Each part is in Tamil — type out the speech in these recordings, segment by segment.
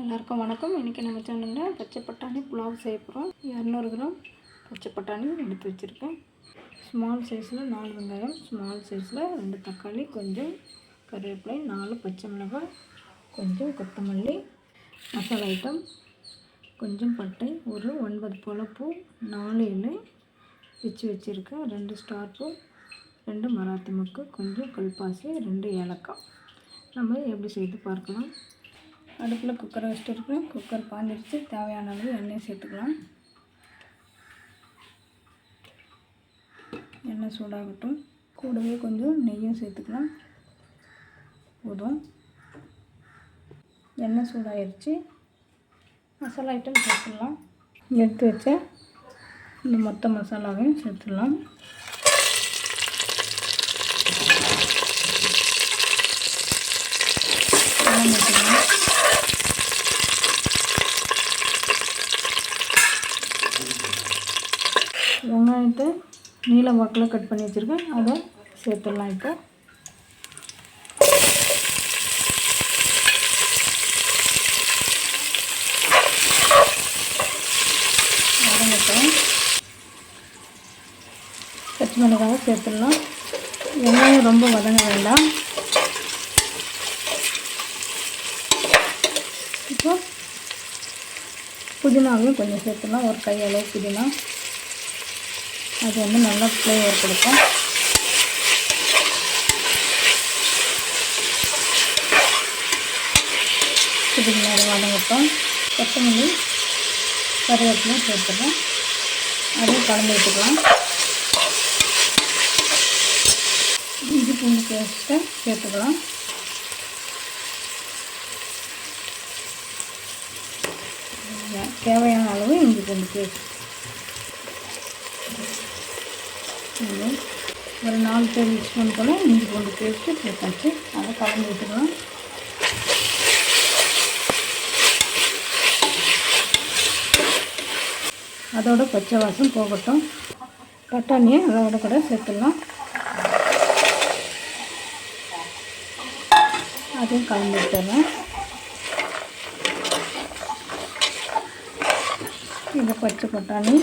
எல்லாருக்கும் வணக்கம். இன்றைக்கி நம்ம சேனலில் பச்சை பட்டாணி புலாவ் செய்ய போகிறோம் இரநூறு கிராம் பச்சை பட்டாணி எடுத்து வச்சுருக்கேன். ஸ்மால் சைஸில் நாலு வெங்காயம் ஸ்மால் சைஸில் ரெண்டு தக்காளி கொஞ்சம் கருவேப்பிலை நாலு பச்சை மிளகாய் கொஞ்சம் கொத்தமல்லி மசாலா ஐட்டம் கொஞ்சம் பட்டை ஒரு ஒன்பது புலப்பூ நாலு இலை வச்சு வச்சுருக்கேன். ரெண்டு ஸ்டார் பூ ரெண்டு மராத்தி முக்கு கொஞ்சம் கல்பாசி ரெண்டு ஏலக்காய். நம்ம எப்படி செய்து பார்க்கலாம். அடுப்பில் குக்கரை வச்சுட்டு இருக்கிறேன் குக்கர் பாஞ்சிருச்சு. தேவையான அளவு எண்ணெய் சேர்த்துக்கலாம். எண்ணெய் சூடாகட்டும். கூடவே கொஞ்சம் நெய்யும் சேர்த்துக்கலாம். போதும். எண்ணெய் சூடாகிடுச்சு மசாலா ஐட்டம் சேர்த்துடலாம். எடுத்து வச்ச இந்த மொத்த மசாலாவையும் சேர்த்துடலாம். வெங்காயத்தை நீல வாக்கில் கட் பண்ணி வச்சுருக்கேன். அதை சேர்த்துடலாம் இப்போ. பச்சை மிளகாவை சேர்த்துடலாம். வெங்காயம் ரொம்ப வதங்க வேண்டாம். இப்போ புதினாவையும் கொஞ்சம் சேர்த்துலாம் ஒரு கையளவு புதினா. அது வந்து நல்லா ஃப்ளேவர் கொடுக்கும். இதுக்கு நேரம் வதங்கட்டும். கொத்தமல்லி கருவேப்பிலையும் சேர்த்துக்கலாம் அதையும் கலந்து விட்டுக்கலாம் இஞ்சி பூண்டு பேஸ்ட்டை சேர்த்துக்கலாம். தேவையான அளவு இஞ்சி பூண்டு பேஸ்ட் ஒரு நாலு டேபிள் ஸ்பூன் போல் இஞ்சி பூண்டு பேஸ்ட்டு சேர்த்தாச்சு அதை கலந்து விட்டுக்கலாம் அதோட பச்சை வாசம் போகட்டும். பட்டாணியை அதோட கூட சேர்த்துடலாம். அதையும் கலந்து விட்டுறேன் இந்த பச்சை பட்டாணி.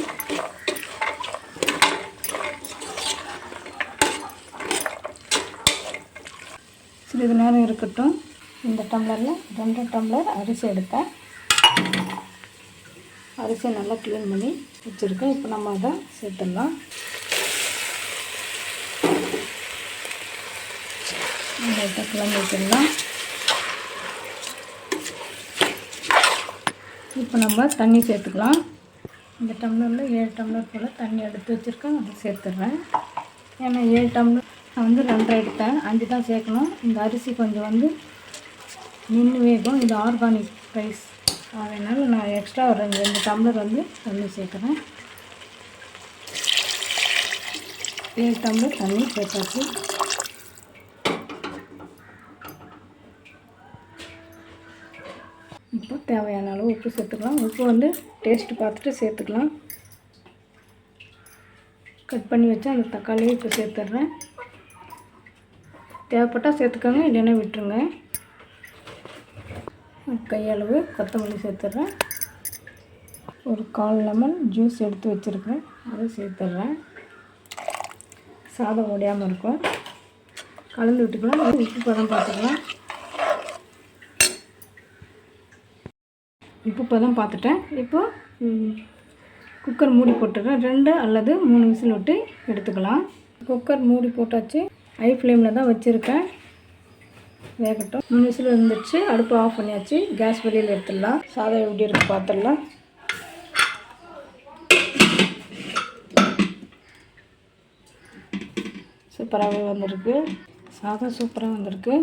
சிறிது நேரம் இருக்கட்டும். இந்த டம்ளரில் ரெண்டு டம்ளர் அரிசி எடுத்தேன் அரிசியை நல்லா க்ளீன் பண்ணி வச்சுருக்கேன். இப்போ நம்ம அதை சேர்த்துடலாம். லைட்டாக கிளம்பி வச்சிடலாம். இப்போ நம்ம தண்ணி சேர்த்துக்கலாம். இந்த டம்ளரில் ஏழு டம்ளர் போல் தண்ணி எடுத்து வச்சுருக்கேன். அதை சேர்த்துட்றேன். ஏன்னா ஏழு டம்ளர் நான் வந்து ரெண்டரை எடுத்தேன் அஞ்சு தான் சேர்க்கணும். இந்த அரிசி கொஞ்சம் வந்து நின்று வேகும். இது ஆர்கானிக் ரைஸ் அதனால் நான் எக்ஸ்ட்ரா ஒரு ரெண்டு ரெண்டு டம்ளர் வந்து தண்ணி சேர்க்குறேன். ஏழு டம்ளர் தண்ணி சேர்த்தாச்சு. இப்போ தேவையான அளவு உப்பு சேர்த்துக்கலாம். உப்பு வந்து டேஸ்ட்டு பார்த்துட்டு சேர்த்துக்கலாம். கட் பண்ணி வச்சு அந்த தக்காளியை இப்போ சேர்த்துட்றேன். தேவைப்பட்டால் சேர்த்துக்கோங்க இல்லைன்னா விட்டுருங்க. கையளவு கொத்தமல்லி சேர்த்துட்றேன் ஒரு கால் லெமன் ஜூஸ் எடுத்து வச்சுருக்கேன் அதை சேர்த்துட்றேன் சாதம் உடையாமல் இருக்கும். கலந்து விட்டுக்கலாம் உப்பு பதம் பார்த்துக்கலாம். உப்பு பதம் பார்த்துட்டேன். இப்போ குக்கர் மூடி போட்டுக்கிறேன். ரெண்டு அல்லது மூணு விசில் விட்டு எடுத்துக்கலாம். குக்கர் மூடி போட்டாச்சு. ஹை ஃப்ளேமில் தான் வச்சுருக்கேன். வேகட்டும். மூணு விசில் இருந்துச்சு அடுப்பு ஆஃப் பண்ணியாச்சு. கேஸ் வெளியில் எடுத்துடலாம். சாதம் எப்படி இருக்குது பார்த்துடலாம் சூப்பராகவே வந்திருக்கு. சாதம் சூப்பராக வந்திருக்கு.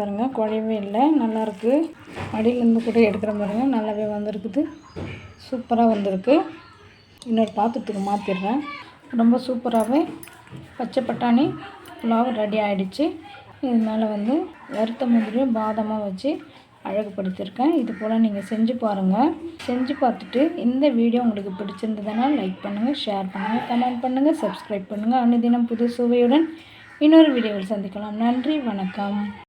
பாருங்கள் குழையவே இல்லை. நல்லாயிருக்கு அடியிலேருந்து கூட எடுக்கிற மாதிரிங்க நல்லாவே வந்திருக்குது. சூப்பராக வந்திருக்கு. இன்னொரு பாத்திரத்துக்கு மாற்றிடுறேன் ரொம்ப சூப்பராகவே பச்சை பட்டாணி புலாவ் ரெடி ஆகிடுச்சு இது மேலே வந்து வறுத்த முந்திரியும் பாதமாக வச்சு அழகுபடுத்தியிருக்கேன். இது போல் நீங்கள் செஞ்சு பாருங்கள் செஞ்சு பார்த்துட்டு இந்த வீடியோ உங்களுக்கு பிடிச்சிருந்ததுன்னா லைக் பண்ணுங்கள் ஷேர் பண்ணுங்கள் கமெண்ட் பண்ணுங்கள் சப்ஸ்கிரைப் பண்ணுங்கள் அனுதினம் புது சுவையுடன் இன்னொரு வீடியோவில் சந்திக்கலாம். நன்றி வணக்கம்.